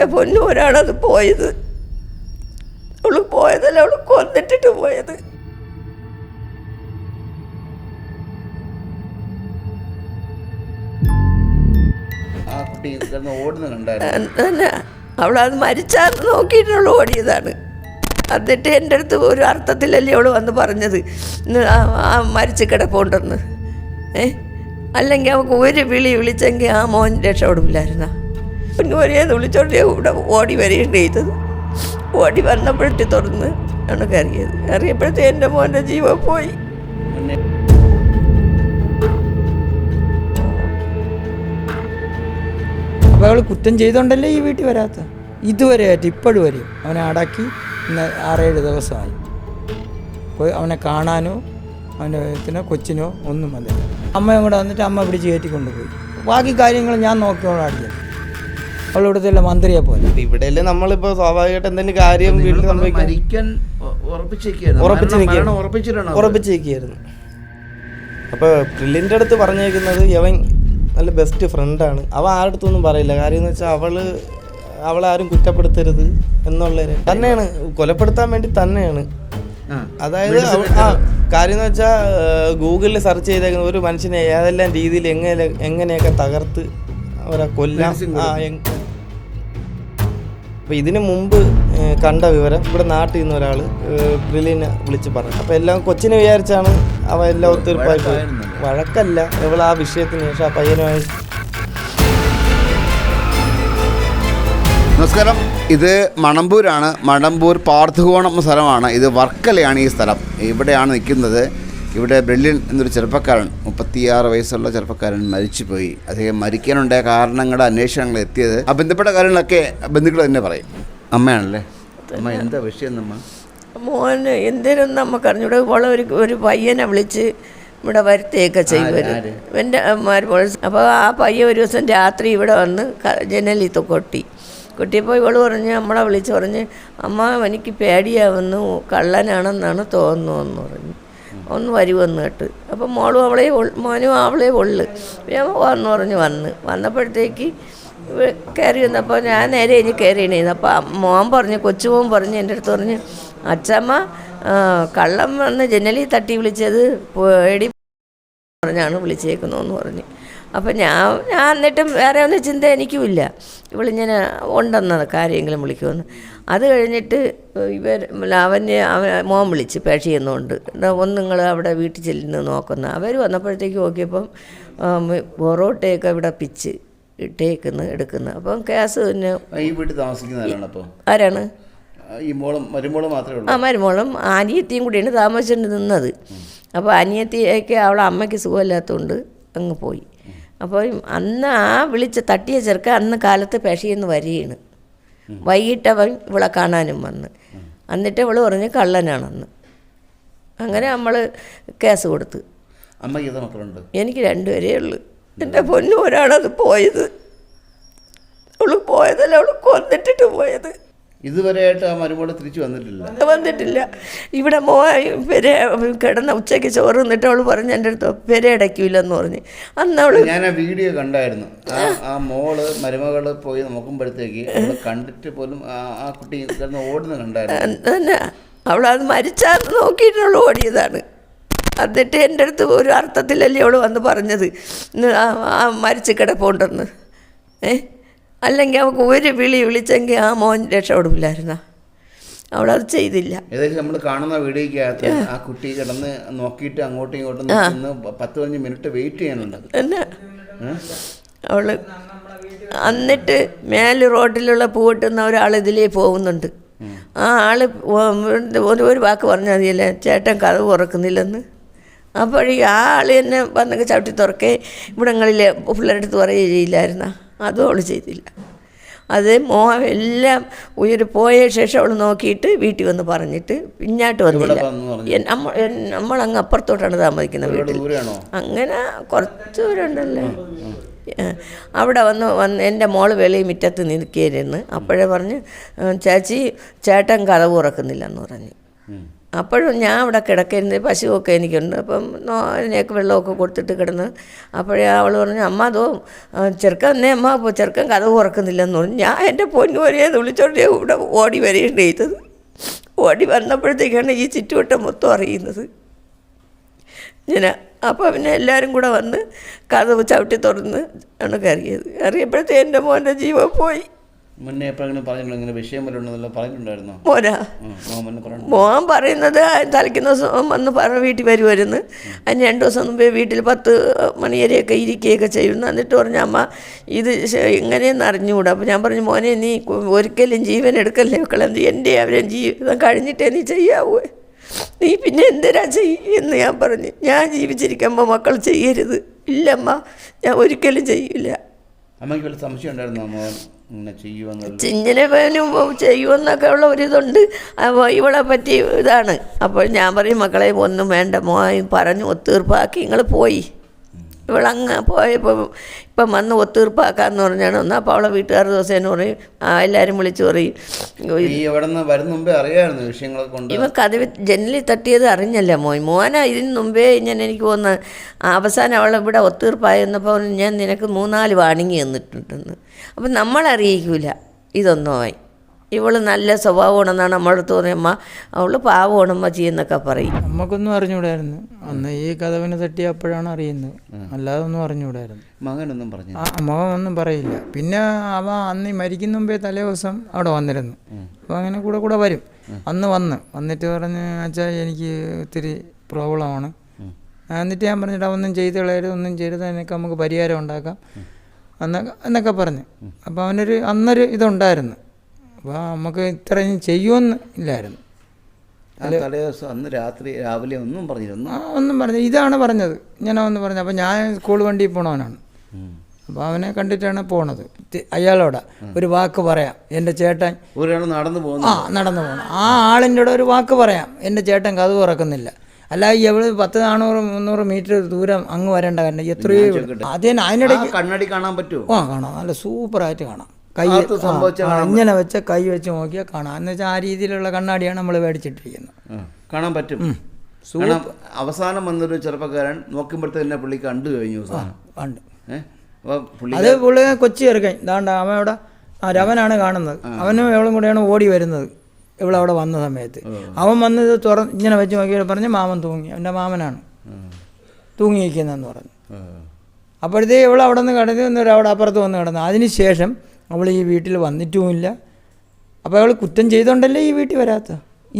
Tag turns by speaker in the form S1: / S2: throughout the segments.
S1: എന്റെ പൊന്നൂരാണത് പോയത്. അവൾ പോയതല്ല അവൾ കൊന്നിട്ടിട്ട് പോയത്. തന്നെ അവളത് മരിച്ചാൽ നോക്കിയിട്ടുള്ള ഓടിയതാണ്. എന്നിട്ട് എന്റെ അടുത്ത് ഒരു അർത്ഥത്തിലല്ലേ അവൾ വന്ന് പറഞ്ഞത്? ആ ആ മരിച്ച് കിടപ്പുണ്ടെന്ന്. ഏ? അല്ലെങ്കിൽ അവൾക്ക് ഒരു വിളി വിളിച്ചെങ്കിൽ ആ മോൻ രക്ഷപ്പെടില്ലായിരുന്ന പിന്നെ ഒരേ വിളിച്ചോണ്ട് ഇവിടെ ഓടി വരികയും ചെയ്തത്. ഓടി വന്നപ്പോഴത്തെ തുറന്ന് ആണ് കയറിയത് കയറിയപ്പോഴത്തെ എന്റെ മോന്റെ ജീവൻ പോയി.
S2: അപ്പോൾ അവൾ കുറ്റം ചെയ്തോണ്ടല്ലേ ഈ വീട്ടിൽ വരാത്ത ഇതുവരെ ആയിട്ട് ഇപ്പോഴും വരും. അവനെ അടക്കി ഇന്ന് ആറേഴ് ദിവസമായി. പോയി അവനെ കാണാനോ അവന്റെ വിധത്തിനോ കൊച്ചിനോ ഒന്നും വന്നില്ല. അമ്മയും കൂടെ വന്നിട്ട് അമ്മ പിടിച്ച് കയറ്റി കൊണ്ടുപോയി ബാക്കി കാര്യങ്ങൾ ഞാൻ നോക്കിയോളാം അടിയത് അവൾ ഇവിടുത്തെ മന്ത്രിയെ പോലെ.
S3: ഇവിടെ നമ്മളിപ്പോ സ്വാഭാവികമായിട്ട് എന്തെങ്കിലും കാര്യം വീട്ടിൽ സംഭവിക്കാൻ
S4: മരിക്കാൻ?
S3: ഉറപ്പിച്ചിരിക്കുകയായിരുന്നു. അപ്പൊ പ്രില്ലിന്റെ അടുത്ത് പറഞ്ഞേക്കുന്നത് യവൻ നല്ല ബെസ്റ്റ് ഫ്രണ്ടാണ് അവ ആരുടെ അടുത്തൊന്നും പറയില്ല. കാര്യം എന്ന് വെച്ചാൽ അവൾ അവളെ ആരും കുറ്റപ്പെടുത്തരുത് എന്നുള്ള തന്നെയാണ്. കൊലപ്പെടുത്താൻ വേണ്ടി തന്നെയാണ്. അതായത് ആ കാര്യം എന്ന് വെച്ചാൽ ഗൂഗിളിൽ സെർച്ച് ചെയ്തേക്കുന്ന ഒരു മനുഷ്യനെ ഏതെല്ലാം രീതിയിൽ എങ്ങനെ എങ്ങനെയൊക്കെ തകർത്ത് അവരെ കൊല്ലാം. അപ്പോൾ ഇതിന് മുമ്പ് കണ്ട വിവരം ഇവിടെ നാട്ടിൽ നിന്ന് ഒരാൾ ബ്രിലിനെ വിളിച്ച് പറഞ്ഞു. അപ്പോൾ എല്ലാം കൊച്ചിനെ വിചാരിച്ചാണ് അവ എല്ലാം ഒത്തുതീർപ്പായി പോയി വഴക്കല്ല ഇവൾ ആ വിഷയത്തിന് ശേഷം ആ പയ്യനുമായി
S4: നമസ്കാരം. ഇത് മണമ്പൂരാണ്. മണമ്പൂർ പാർത്ഥകോണം സ്ഥലമാണ്. ഇത് വർക്കലയാണ് ഈ സ്ഥലം. ഇവിടെയാണ് നിൽക്കുന്നത്. ഇവിടെ ബ്രില്യൻ എന്നൊരു ചെറുപ്പക്കാരൻ മുപ്പത്തിയാറ് വയസ്സുള്ള ചെറുപ്പക്കാരൻ മരിച്ചുപോയി. അദ്ദേഹം മരിക്കാനുണ്ടായ കാരണങ്ങളുടെ അന്വേഷണങ്ങൾ എത്തിയത് ആ ബന്ധപ്പെട്ട കാര്യങ്ങളൊക്കെ ബന്ധുക്കൾ തന്നെ പറയും. അമ്മയാണല്ലേ? അമ്മ എന്താ വിഷയം നമ്മ
S1: മോന് എന്തേലും നമുക്ക് അറിഞ്ഞൂടെ? ഇവളെ ഒരു ഒരു പയ്യനെ വിളിച്ച് ഇവിടെ വരുത്തുകയൊക്കെ
S4: ചെയ്യുമായിരുന്നു
S1: എന്റെ മരുമോൾ അപ്പോൾ ആ പയ്യ ഒരു ദിവസം രാത്രി ഇവിടെ വന്ന് ജനലി ജനലിൽ കൊട്ടി. കൊട്ടിയപ്പോൾ ഇവൾ പറഞ്ഞ് നമ്മളെ വിളിച്ച് പറഞ്ഞ് അമ്മ എനിക്ക് പേടിയാവുന്നു. കള്ളനാണെന്നാണ് തോന്നുന്നതെന്ന് പറഞ്ഞു. ഒന്ന് വരുമെന്ന് കേട്ട്. അപ്പം മോളും അവളെ മോനും അവളെ ഉള്ളു ഞാൻ വന്ന് പറഞ്ഞ് വന്ന്. വന്നപ്പോഴത്തേക്ക് കയറി വന്നപ്പോൾ ഞാൻ നേരെ ഇനി കയറിയണേന്ന്. അപ്പോൾ മോൻ പറഞ്ഞു കൊച്ചുമോൻ പറഞ്ഞു എന്റെ അടുത്ത് പറഞ്ഞ് അച്ഛമ്മ കള്ളം വന്ന് ജനലിൽ തട്ടി വിളിച്ചത് പേടി പറഞ്ഞാണ് വിളിച്ചേക്കുന്നതെന്ന് പറഞ്ഞു. അപ്പം ഞാൻ ഞാൻ എന്നിട്ടും വേറെ ഒന്നും ചിന്ത എനിക്കുമില്ല. ഇവളിങ്ങനെ ഉണ്ടെന്ന കാര്യമെങ്കിലും വിളിക്കുമെന്ന്. അത് കഴിഞ്ഞിട്ട് ഇവർ അവനെ അവൻ മോൻ വിളിച്ച് പേക്ഷ ചെയ്യുന്നുണ്ട്. ഒന്ന് നിങ്ങൾ അവിടെ വീട്ടിൽ ചെല്ലുന്ന നോക്കുന്ന. അവർ വന്നപ്പോഴത്തേക്ക് നോക്കിയപ്പം പൊറോട്ടയൊക്കെ ഇവിടെ പിച്ച് ഇട്ടേക്കുന്നു എടുക്കുന്നു. അപ്പം ഗ്യാസ് പിന്നെ
S4: ഈ വീട്ടിൽ താമസിക്കുന്നവരാണ് അപ്പോൾ
S1: ആരാണ്?
S4: ഈ മോളും മരുമോളും മാത്രമേ ഉള്ളൂ.
S1: ആ മരുമോളും അനിയത്തിയും കൂടിയാണ് താമസിച്ചുകൊണ്ട് നിന്നത്. അപ്പോൾ അനിയത്തിയൊക്കെ അവളെ അമ്മയ്ക്ക് സുഖമില്ലാത്തതുകൊണ്ട് അങ്ങ് പോയി. അപ്പോൾ അന്ന് ആ വിളിച്ച് തട്ടിയ ചെറുക്ക അന്ന് കാലത്ത് പെഷയെന്ന് വരികയാണ്. വൈകിട്ട് അവൻ ഇവളെ കാണാനും വന്ന്. എന്നിട്ട് ഇവൾ പറഞ്ഞ് കള്ളനാണെന്ന്. അങ്ങനെ നമ്മൾ കേസ് കൊടുത്ത്.
S4: അമ്മയ്ക്ക് എത്ര മക്കളുണ്ട്
S1: എനിക്ക് രണ്ടുപേരേ ഉള്ളൂ. എന്റെ പൊന്നു ഒരാളത് പോയത്. അവൾ പോയതല്ല അവൾ കൊന്നിട്ടിട്ട് പോയത്.
S4: ഇതുവരെയായിട്ട് ആ മരുമോൾ തിരിച്ചു വന്നിട്ടില്ല.
S1: വന്നിട്ടില്ല. ഇവിടെ മോ പെരെ കിടന്ന ഉച്ചയ്ക്ക് ചോറ് നിന്നിട്ട് അവൾ പറഞ്ഞു എന്റെ അടുത്ത് പെരെ അടയ്ക്കൂലെന്ന് പറഞ്ഞ്. അന്ന് അവൾ
S4: ഞാൻ ആ വീഡിയോ കണ്ടായിരുന്നു. ആ മോൾ മരുമകൾ പോയി നോക്കുമ്പോഴത്തേക്ക് കണ്ടിട്ട് പോലും ആ കുട്ടി കിടന്ന് ഓടുന്നു കണ്ടായിരുന്നു.
S1: അവൾ അവളത് മരിച്ചാന്ന് നോക്കിയിട്ടുള്ള ഓടിയതാണ്. എന്നിട്ട് എന്റെ അടുത്ത് ഒരു അർത്ഥത്തിലല്ലേ അവൾ വന്ന് പറഞ്ഞത്. ആ മരിച്ച് കിടപ്പുണ്ടെന്ന്. ഏ? അല്ലെങ്കിൽ അവൾക്ക് ഒരു വിളി വിളിച്ചെങ്കിൽ ആ മോൻ രക്ഷപ്പെടില്ലായിരുന്ന അവളത് ചെയ്തില്ല.
S4: ഏകദേശം നമ്മൾ കാണുന്ന വീഡിയോക്കകത്ത് ആ. കുട്ടി കിടന്ന് നോക്കിയിട്ട് അങ്ങോട്ടും ഇങ്ങോട്ടും നിന്ന് പത്ത് പതിനഞ്ച് മിനിറ്റ് വെയിറ്റ് ചെയ്യാനുണ്ട് എന്നാ?
S1: അവൾ എന്നിട്ട് മേൽ റോഡിലുള്ള പൂവിട്ടുന്ന ഒരാൾ ഇതിലേ പോകുന്നുണ്ട്. ആ ആൾ ഒ- ഒരു ഒരു വാക്ക് പറഞ്ഞാൽ മതിയല്ലേ? ചേട്ടൻ കഥ തുറക്കുന്നില്ലെന്ന്. അപ്പോഴീ ആ ആൾ തന്നെ വന്നൊക്കെ ചവിട്ടി തുറക്കേ ഇവിടങ്ങളിൽ പിള്ളേരുടെ അടുത്ത് ചെയ്യില്ലായിരുന്ന? അതും അവൾ ചെയ്തില്ല. അത് മോ എല്ലാം ഉയർ പോയ ശേഷം അവൾ നോക്കിയിട്ട് വീട്ടിൽ വന്ന് പറഞ്ഞിട്ട് പിന്നാട്ട് വന്നില്ല. നമ്മൾ നമ്മളങ്ങ് അപ്പുറത്തോട്ടാണ് താമസിക്കുന്നത് വീട്ടിൽ. അങ്ങനെ കുറച്ച് ദൂരമുണ്ടല്ലോ? അവിടെ വന്ന് വന്ന് എന്റെ മോൾ വെളിയിൽ മുറ്റത്ത് നിൽക്കുകയായിരുന്നു അപ്പോഴേ പറഞ്ഞ് "ഉം, ചേച്ചി ചേട്ടൻ കഥ ഉറക്കുന്നില്ലെന്ന് പറഞ്ഞു. അപ്പോഴും ഞാൻ അവിടെ കിടക്കരുന്ന് പശുവൊക്കെ എനിക്കുണ്ട്. അപ്പം അതിനെയൊക്കെ വെള്ളമൊക്കെ കൊടുത്തിട്ട് കിടന്ന് അപ്പോഴേ അവൾ പറഞ്ഞു അമ്മ അതോ ചെറുക്കൻ എന്നെ അമ്മ ചെറുക്കൻ കഥ ഉറക്കുന്നില്ലെന്ന് പറഞ്ഞു. ഞാൻ എന്റെ പൊന്നുവരെ വിളിച്ചോണ്ട് ഇവിടെ ഓടി വരികയാണ് ചെയ്തത്. ഓടി വന്നപ്പോഴത്തേക്കാണ് ഈ ചുറ്റുവട്ടം മൊത്തം അറിയുന്നത്. ഞാൻ അപ്പോൾ പിന്നെ എല്ലാവരും കൂടെ വന്ന് കഥ ചവിട്ടി തുറന്ന് ആണ് കയറിയത് കയറിയപ്പോഴത്തേ എന്റെ മോന്റെ ജീവൻ പോയി.
S4: മുന്നേ എപ്പോഴെങ്കിലും പറഞ്ഞിട്ടുണ്ടോ? ഇങ്ങനെ വിഷയം പറഞ്ഞിട്ടുണ്ടായിരുന്നോ?
S1: മോനാ
S4: മോൻ പറഞ്ഞു
S1: പറയുന്നത് തലയ്ക്കുന്ന ദിവസം വന്ന് പറഞ്ഞ വീട്ടിൽ വരുമായിരുന്നു അതിന് രണ്ട് ദിവസം മുമ്പേ വീട്ടിൽ പത്ത് മണിയരെയൊക്കെ ഇരിക്കുകയൊക്കെ ചെയ്യുന്നു. എന്നിട്ട് പറഞ്ഞു അമ്മ ഇത് എങ്ങനെയെന്ന് അറിഞ്ഞുകൂടാ? അപ്പോൾ ഞാൻ പറഞ്ഞു മോനെ നീ ഒരിക്കലും ജീവൻ എടുക്കല്ലേ മക്കളെ? എന്റെ അവരെ ജീവിതം കഴിഞ്ഞിട്ടേ നീ ചെയ്യാവൂ. നീ പിന്നെ എന്തിനാ ചെയ്യുമെന്ന് ഞാൻ പറഞ്ഞു. ഞാൻ ജീവിച്ചിരിക്കുമ്പോൾ മക്കൾ ചെയ്യരുത്. ഇല്ലമ്മ ഞാൻ ഒരിക്കലും ചെയ്യില്ല.
S4: അമ്മയ്ക്ക് വല്ല സംശയം ഉണ്ടായിരുന്നു
S1: ചിഞ്ഞിനെ ചെയ്യുമെന്നൊക്കെ ഉള്ള ഒരിതുണ്ട്. അപ്പോൾ ഇവളെ പറ്റി ഇതാണ്. അപ്പോൾ ഞാൻ പറയും മക്കളെ ഒന്നും വേണ്ട. മോയും പറഞ്ഞു ഒത്തീർപ്പാക്കി. നിങ്ങൾ പോയി. ഇവളങ്ങ് പോയപ്പോൾ ഇപ്പം വന്ന് ഒത്തീർപ്പാക്കാന്ന് പറഞ്ഞാണ്. ഒന്ന് അപ്പോൾ അവളെ വീട്ടുകാർ ദിവസേന പറയും ആ എല്ലാവരും വിളിച്ചു പറയും.
S4: ഈ നിന്ന് വരുന്ന മുമ്പേ അറിയാമായിരുന്നു വിഷയങ്ങളൊക്കെ കൊണ്ട്.
S1: ജനലിൽ തട്ടിയത് അറിഞ്ഞല്ല മോൻ? മോന ഇതിന് മുമ്പേ ഞാൻ എനിക്ക് പോകുന്ന അവസാനം അവൾ ഇവിടെ ഒത്തീർപ്പായിരുന്നപ്പോൾ ഞാൻ നിനക്ക് മൂന്നാൽ വാണിങ്ങി തന്നിട്ടുണ്ടെന്ന്. അപ്പം നമ്മളറിയിക്കൂല ഇതൊന്നുമായി ഇവൾ നല്ല സ്വഭാവമാണെന്നാണ് നമ്മളോട് തോന്നിയമ്മ അവൾ പാവമാണ് അമ്മ ചെയ്യുന്നൊക്കെ പറയും.
S2: നമുക്കൊന്നും അറിഞ്ഞൂടായിരുന്നു. അന്ന് ഈ കഥവിനെ തട്ടി അപ്പോഴാണ് അറിയുന്നത്. അല്ലാതെ ഒന്നും അറിഞ്ഞൂടായിരുന്നു.
S4: മകനൊന്നും പറഞ്ഞു
S2: ആ മുഖം ഒന്നും പറയില്ല. പിന്നെ അവ അന്ന് മരിക്കുന്ന മുമ്പേ തലേ ദിവസം അവിടെ വന്നിരുന്നു. അപ്പോൾ അങ്ങനെ കൂടെ കൂടെ വരും. അന്ന് വന്ന്. വന്നിട്ട് പറഞ്ഞ് അച്ഛാ എനിക്ക് ഇത്തിരി പ്രോബ്ലമാണ്. എന്നിട്ട് ഞാൻ പറഞ്ഞിട്ട് ഒന്നും ചെയ്ത് കളയരുത് ഒന്നും ചെയ്യരുത്. അതിനൊക്കെ നമുക്ക് പരിഹാരം ഉണ്ടാക്കാം. എന്നൊക്കെ എന്നൊക്കെ പറഞ്ഞു. അപ്പോൾ അവനൊരു അന്നൊരു ഇതുണ്ടായിരുന്നു. അപ്പോൾ നമുക്ക് ഇത്രയും ചെയ്യുമെന്ന് ഇല്ലായിരുന്നു.
S4: തലേ ദിവസം അന്ന് രാത്രി രാവിലെ ഒന്നും പറഞ്ഞിരുന്നു.
S2: ആ ഒന്നും പറഞ്ഞു ഇതാണ് പറഞ്ഞത്. ഇങ്ങനെ ഒന്ന് പറഞ്ഞു അപ്പോൾ ഞാൻ സ്കൂൾ വണ്ടിയിൽ പോണവനാണ്. അപ്പോൾ അവനെ കണ്ടിട്ടാണ് പോണത്. അയാളോട് ഒരു വാക്ക് പറയാം. എന്റെ ചേട്ടൻ
S4: ഒരാൾ നടന്നു പോകുന്നു
S2: ആ നടന്നു പോകണം ആ ആളിന്റെ കൂടെ ഒരു വാക്ക് പറയാം. എന്റെ ചേട്ടൻ കഥ തുറക്കുന്നില്ല. അല്ല ഈ എവിടെ പത്ത് നാനൂറ് മുന്നൂറ് മീറ്റർ ദൂരം അങ്ങ് വരേണ്ട കാരണം എത്രയോ
S4: അതിന്
S2: അതിനിടയ്ക്ക്
S4: കണ്ണടി കാണാൻ പറ്റുമോ?
S2: ആ കാണാം. നല്ല സൂപ്പറായിട്ട് കാണാം. കൈ ഇങ്ങനെ വെച്ച കൈ വെച്ച് നോക്കിയാൽ കാണാം. എന്ന് വെച്ചാൽ ആ രീതിയിലുള്ള കണ്ണാടിയാണ് നമ്മൾ മേടിച്ചിട്ടിരിക്കുന്നത്.
S4: കാണാൻ പറ്റും. അവസാനം വന്നൊരു ചെറുപ്പക്കാരൻ നോക്കുമ്പോഴത്തേന്നെ പുള്ളി കണ്ടു കഴിഞ്ഞു കണ്ടു.
S2: അത് പുള്ളി കൊച്ചി ചെറുക്കൻ ഇതാണ്ട് അവൻ അവിടെ ആ രവനാണ് കാണുന്നത്. അവനും എവളും കൂടെയാണ് ഓടി വരുന്നത്. ഇവളവിടെ വന്ന സമയത്ത്. അവൻ വന്നത് തുറ ഇങ്ങനെ വെച്ച് നോക്കി പറഞ്ഞ് മാമൻ തൂങ്ങി. അവന്റെ മാമനാണ്. തൂങ്ങിയിരിക്കുന്നതെന്ന് പറഞ്ഞു. അപ്പോഴത്തേ ഇവളവിടെ നിന്ന് കിടന്ന് എന്നൊരു അവിടെ അപ്പുറത്ത് വന്ന് കിടന്നു. അതിന് ശേഷം അവൾ ഈ വീട്ടിൽ വന്നിട്ടുമില്ല. അപ്പോൾ അവൾ കുറ്റം ചെയ്തുകൊണ്ടല്ലേ ഈ വീട്ടിൽ വരാത്ത?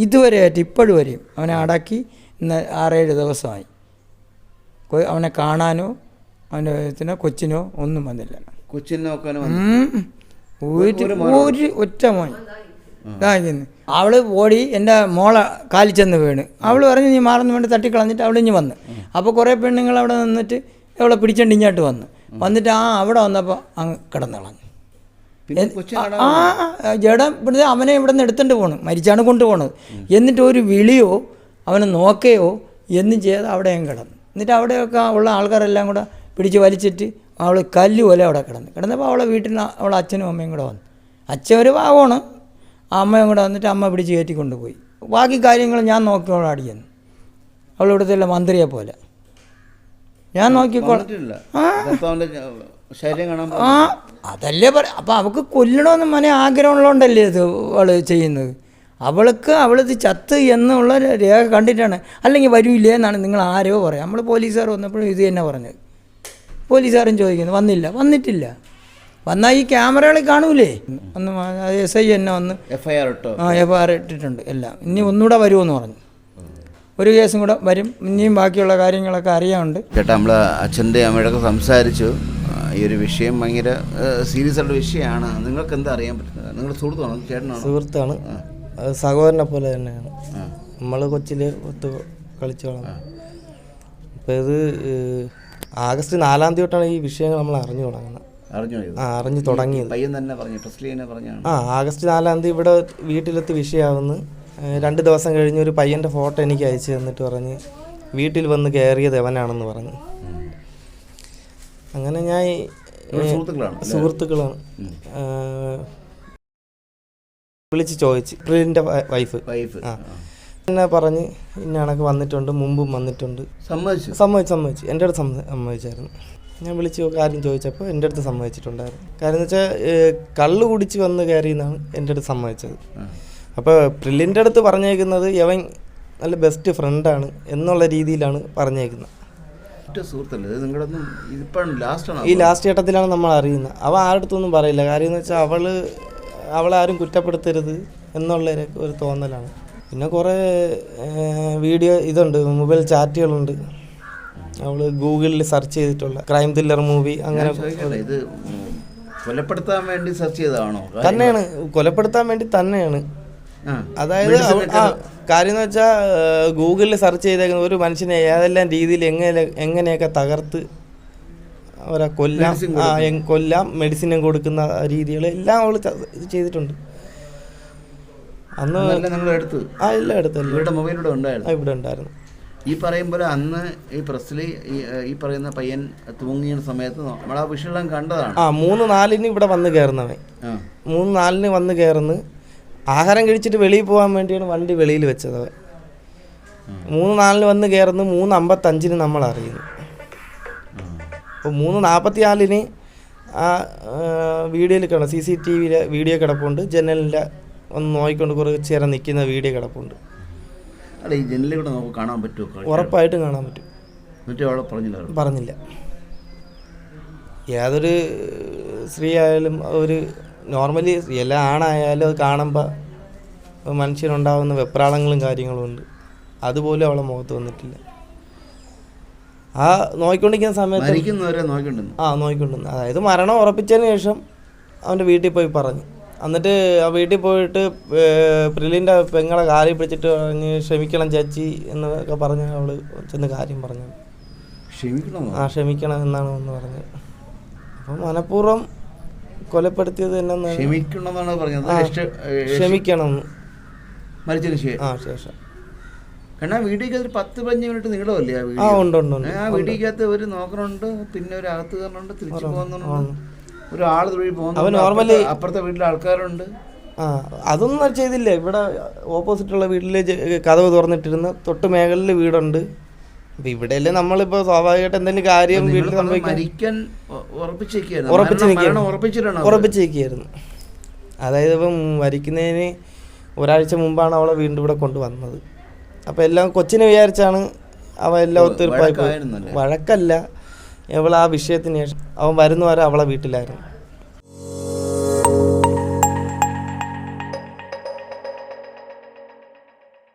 S2: ഇതുവരെ ആയിട്ട് ഇപ്പോഴും വരെയും അവനെ അടക്കി ഇന്ന് ആറേഴ് ദിവസമായി. അവനെ കാണാനോ അവന്റെ ഇതിനോ കൊച്ചിനോ ഒന്നും വന്നില്ല.
S4: കൊച്ചിനെ
S2: നോക്കാനോ ഒരു ഒരു ഒറ്റ മോൻ. ഇതായിരുന്നു അവൾ ഓടി എന്റെ മോളെ കാലിൽ ചെന്ന് വീണ്. അവൾ പറഞ്ഞ് നീ മാറുന്ന വേണ്ടി തട്ടിക്കളഞ്ഞിട്ട് അവൾ ഇഞ്ഞ് വന്ന്. അപ്പോൾ കുറേ പെണ്ണുങ്ങൾ അവിടെ നിന്നിട്ട് അവളെ പിടിച്ചോണ്ട് ഇങ്ങോട്ട് വന്നു. വന്നിട്ട് ആ അവിടെ വന്നപ്പോൾ അങ്ങ്
S4: കൊച്ചിനെ
S2: ആ ജഡ ഇവിടുന്ന് അവനെ ഇവിടെ നിന്ന് എടുത്തുകൊണ്ട് പോകണം മരിച്ചാണ് കൊണ്ടുപോകണത് എന്നിട്ട് ഒരു വിളിയോ അവനെ നോക്കയോ എന്നും ചെയ്ത് അവിടെ ഞാൻ കിടന്നു. എന്നിട്ട് അവിടെയൊക്കെ ഉള്ള ആൾക്കാരെല്ലാം കൂടെ പിടിച്ച് വലിച്ചിട്ട് അവൾ കല്ല് പോലെ അവിടെ കിടന്നു. കിടന്നപ്പോൾ അവളെ വീട്ടിൽ അവളെ അച്ഛനും അമ്മയും കൂടെ വന്നു. അച്ഛൻ ഒരു ഭാഗമാണ് അമ്മയും കൂടെ വന്നിട്ട് അമ്മ പിടിച്ച് കയറ്റി കൊണ്ടുപോയി. ബാക്കി കാര്യങ്ങൾ ഞാൻ നോക്കിയോളാം അടിയെന്ന് അവളിവിടുത്തെ മന്ത്രിയെ പോലെ. ഞാൻ നോക്കിക്കോളാം
S4: ശരീരം കാണാൻ
S2: ആ അതല്ലേ പറ അപ്പം അവൾക്ക് കൊല്ലണമെന്ന് മനെ ആഗ്രഹമുള്ളതുകൊണ്ടല്ലേ ഇത് അവൾ ചെയ്യുന്നത്. അവൾക്ക് അവളിത് ചത്ത് എന്നുള്ള രേഖ കണ്ടിട്ടാണ്. അല്ലെങ്കിൽ വരൂലേ എന്നാണ് നിങ്ങൾ ആരോ പറയാം. നമ്മൾ പോലീസുകാർ വന്നപ്പോഴും ഇത് തന്നെ പറഞ്ഞത്. പോലീസുകാരും ചോദിക്കുന്നു വന്നില്ല വന്നിട്ടില്ല. വന്നാൽ ഈ ക്യാമറകളിൽ കാണൂലേ? ഒന്ന് എസ് ഐ എന്നെ വന്ന്
S4: എഫ് ഐ ആർ ഇട്ടോ?
S2: ആ എഫ് ഐ ആർ ഇട്ടിട്ടുണ്ട് എല്ലാം. ഇനി ഒന്നുകൂടെ വരുമെന്ന് പറഞ്ഞു. ഒരു കേസും കൂടെ വരും. ഇനിയും ബാക്കിയുള്ള കാര്യങ്ങളൊക്കെ അറിയാനുണ്ട്.
S4: ചേട്ടാ നമ്മൾ അച്ഛന്റെ അമ്മയുടെ സംസാരിച്ചു. ഈ ഒരു വിഷയം ഭയങ്കര സീരിയസ് ആയിട്ടുള്ള വിഷയമാണ്. നിങ്ങൾക്ക് എന്താ അറിയാൻ പറ്റുന്നത്? നിങ്ങൾ സുഹൃത്താണോ? ചേട്ടനാണോ?
S3: സുഹൃത്താണ്. സഹോദരനെ പോലെ തന്നെയാണ്. നമ്മൾ കൊച്ചിൽ ഒത്ത് കളിച്ചോളാം അപ്പം അപ്പോൾ ഇത് ആഗസ്റ്റ് നാലാം തീയതി തൊട്ടാണ് ഈ വിഷയങ്ങൾ നമ്മൾ അറിഞ്ഞു തുടങ്ങുന്നത്.
S4: അറിഞ്ഞോ
S3: ആ അറിഞ്ഞു തുടങ്ങിയത്. ആ ആഗസ്റ്റ് നാലാം തീയതി ഇവിടെ വീട്ടിലെത്തി വിഷയമാവുന്നു രണ്ട് ദിവസം കഴിഞ്ഞ് ഒരു പയ്യന്റെ ഫോട്ടോ എനിക്ക് അയച്ചു തന്നിട്ട് പറഞ്ഞ് വീട്ടിൽ വന്ന് കയറിയത് എവനാണെന്ന് പറഞ്ഞു. അങ്ങനെ ഞാൻ
S4: സുഹൃത്തുക്കളാണ്
S3: വിളിച്ച് ചോദിച്ചു. പ്രിലിന്റെ വൈഫ്.
S4: വൈഫ്.
S3: ആ. എന്നെ പറഞ്ഞ് ഇന്ന കണക്ക് വന്നിട്ടുണ്ട് മുമ്പും വന്നിട്ടുണ്ട്.
S4: സമ്മതിച്ചു.
S3: സമ്മതിച്ചു സമ്മതിച്ചു. എന്റെ അടുത്ത് സമ്മ- സമ്മതിച്ചായിരുന്നു. ഞാൻ വിളിച്ച് കാര്യം ചോദിച്ചപ്പോൾ എന്റെ അടുത്ത് സമ്മതിച്ചിട്ടുണ്ടായിരുന്നു. കാര്യം എന്ന് വെച്ചാൽ കള്ള് കുടിച്ച് വന്ന് കയറിയെന്നാണ് എന്റെ അടുത്ത് സമ്മതിച്ചത്. അപ്പോൾ പ്രില്ലിന്റെ അടുത്ത് പറഞ്ഞേക്കുന്നത് യവൻ നല്ല ബെസ്റ്റ് ഫ്രണ്ടാണ് എന്നുള്ള രീതിയിലാണ് പറഞ്ഞേക്കുന്നത്.
S4: ഒറ്റ സുഹൃത്തല്ലേ? ഇത് നിങ്ങളൊന്നും ഇതിപ്പോഴും ലാസ്റ്റാണ്
S3: ഈ ലാസ്റ്റ് ഘട്ടത്തിലാണ് നമ്മൾ അറിയുന്നത്. അവ ആരുടെ അടുത്തൊന്നും പറയില്ല. കാര്യം എന്ന് വെച്ചാൽ അവൾ അവളെ ആരും കുറ്റപ്പെടുത്തരുത് എന്നുള്ള ഒരു- തോന്നലാണ്. പിന്നെ കുറേ വീഡിയോ ഇതുണ്ട്. മൊബൈൽ ചാറ്റുകളുണ്ട്. അവൾ ഗൂഗിളിൽ സെർച്ച് ചെയ്തിട്ടുള്ള ക്രൈം ത്രില്ലർ മൂവി അങ്ങനെ
S4: ഇത് കൊലപ്പെടുത്താൻ വേണ്ടി സെർച്ച് ചെയ്തതാണോ?
S3: തന്നെയാണ്. കൊലപ്പെടുത്താൻ വേണ്ടി തന്നെയാണ്. അതായത് കാര്യം എന്ന് വെച്ചാൽ ഗൂഗിളിൽ സെർച്ച് ചെയ്തേക്കുന്ന ഒരു മനുഷ്യനെ ഏതെല്ലാം രീതിയിൽ എങ്ങനെ എങ്ങനെയൊക്കെ തകർത്ത് അവരെ കൊല്ലാം കൊല്ലാം മെഡിസിനും കൊടുക്കുന്ന രീതികൾ എല്ലാം അവൾ ചെയ്തിട്ടുണ്ട്. അന്ന്
S4: എടുത്ത്.
S3: ആ എല്ലാം എടുത്തല്ലോ
S4: മൊബൈൽ മൊബൈലിലൂടെ ഉണ്ടായിരുന്നു.
S3: ഇവിടെ ഉണ്ടായിരുന്നു.
S4: ഈ പറയും പോലെ അന്ന് ഈ പ്രസ്സിൽ ഈ പറയുന്ന പയ്യൻ തൂങ്ങിയ സമയത്ത് നമ്മൾ ആ വിഷയം കണ്ടതാണ്.
S3: ആ മൂന്ന് നാലിന് ഇവിടെ വന്ന് കയറുന്നവൻ മൂന്ന് നാലിന് വന്ന് കയറുന്നു ആഹാരം കഴിച്ചിട്ട് വെളിയിൽ പോകാൻ വേണ്ടിയാണ് വണ്ടി വെളിയിൽ വെച്ചത്. അവൻ മൂന്ന് നാലിന് വന്ന് കയറുന്നു മൂന്ന് അമ്പത്തഞ്ചിന് നമ്മൾ അറിയുന്നു. അപ്പോൾ മൂന്ന് നാൽപ്പത്തി നാലിന് ആ വീഡിയോയിൽ കിട സി സി ടി വിയിലെ വീഡിയോ കിടപ്പുണ്ട്. ജനലിന്റെ ഒന്ന് നോക്കിക്കൊണ്ട് കുറച്ച് നേരം നിൽക്കുന്ന വീഡിയോ കിടപ്പുണ്ട്.
S4: അല്ല ഈ ജനലിൽ കൂടെ നമുക്ക് കാണാൻ പറ്റുമോ?
S3: ഉറപ്പായിട്ടും കാണാൻ പറ്റും.
S4: എന്നിട്ട് അവളെ പറഞ്ഞില്ല?
S3: പറഞ്ഞില്ല. ഏതൊരു സ്ത്രീ ആയാലും ഒരു നോർമലി എല്ലാ ആണായാലും അത് കാണുമ്പോൾ മനുഷ്യനുണ്ടാകുന്ന വെപ്രാളങ്ങളും കാര്യങ്ങളും ഉണ്ട്. അതുപോലും അവളെ മുഖത്ത് വന്നിട്ടില്ല. ആ നോക്കിക്കൊണ്ടിരിക്കുന്ന സമയത്ത് ആ നോക്കിക്കൊണ്ടിരുന്നു അതായത് മരണം ഉറപ്പിച്ചതിന് ശേഷം അവന്റെ വീട്ടിൽ പോയി പറഞ്ഞു. എന്നിട്ട് ആ വീട്ടിൽ പോയിട്ട് പ്രിലിന്റെ പെങ്ങളെ കാലി പിടിച്ചിട്ട് പറഞ്ഞ് ക്ഷമിക്കണം ചേച്ചി എന്നൊക്കെ പറഞ്ഞ് അവൾ ചെന്ന് കാര്യം പറഞ്ഞു.
S4: ക്ഷമിക്കണം?
S3: ആ ക്ഷമിക്കണം എന്നാണ് ഒന്ന് പറഞ്ഞത്. അപ്പം മനഃപൂർവം കൊലപ്പെടുത്തിയത് തന്നെ
S4: ക്ഷമിക്കണമെന്നാണ് പറഞ്ഞത്.
S3: ക്ഷമിക്കണം.
S4: മരിച്ചതിന് ശേഷം.
S3: ആ ശേഷം.
S4: കാരണം ആ ഒരു പത്ത് പതിനഞ്ച് മിനിറ്റ് നീളമല്ലേ ആ ഒരു നോക്കണുണ്ട് പിന്നെ ഒരു അകത്ത് തിരിച്ചു പോകുന്നുണ്ട്. തൊഴിൽ പോകുന്നു അപ്പുറത്തെ വീട്ടിലെ ആൾക്കാരുണ്ട്.
S3: ആ അതൊന്നും ചെയ്തില്ല. ഇവിടെ ഓപ്പോസിറ്റുള്ള വീട്ടിലെ കഥവ് തുറന്നിട്ടിരുന്ന തൊട്ട് മേഖലയിൽ വീടുണ്ട്. അപ്പം ഇവിടെയല്ലേ നമ്മളിപ്പോൾ സ്വാഭാവികമായിട്ട് എന്തെങ്കിലും കാര്യം വീട്ടിൽ സംഭവിക്കാൻ
S4: മരിക്കാൻ ഉ- ഉറപ്പിച്ചേക്കുകയായിരുന്നു.
S3: ഉറപ്പിച്ച്
S4: മരണം-
S3: നിൽക്കുകയാണ്.
S4: മരണം ഉറപ്പിച്ചിട്ടാണോ
S3: ഉറപ്പിച്ചേക്കായിരുന്നു അതായത് ഇപ്പം വരിക്കുന്നതിന് ഒരാഴ്ച മുമ്പാണ് അവളെ വീണ്ടും ഇവിടെ കൊണ്ടുവന്നത്. അപ്പോൾ എല്ലാം കൊച്ചിനെ വിചാരിച്ചാണ് അവ എല്ലാം
S4: ഒത്തിരി
S3: വഴക്കല്ല. ഇവൾ ആ വിഷയത്തിന് ശേഷം അവൻ വരുന്ന വരെ അവളെ വീട്ടിലായിരുന്നു.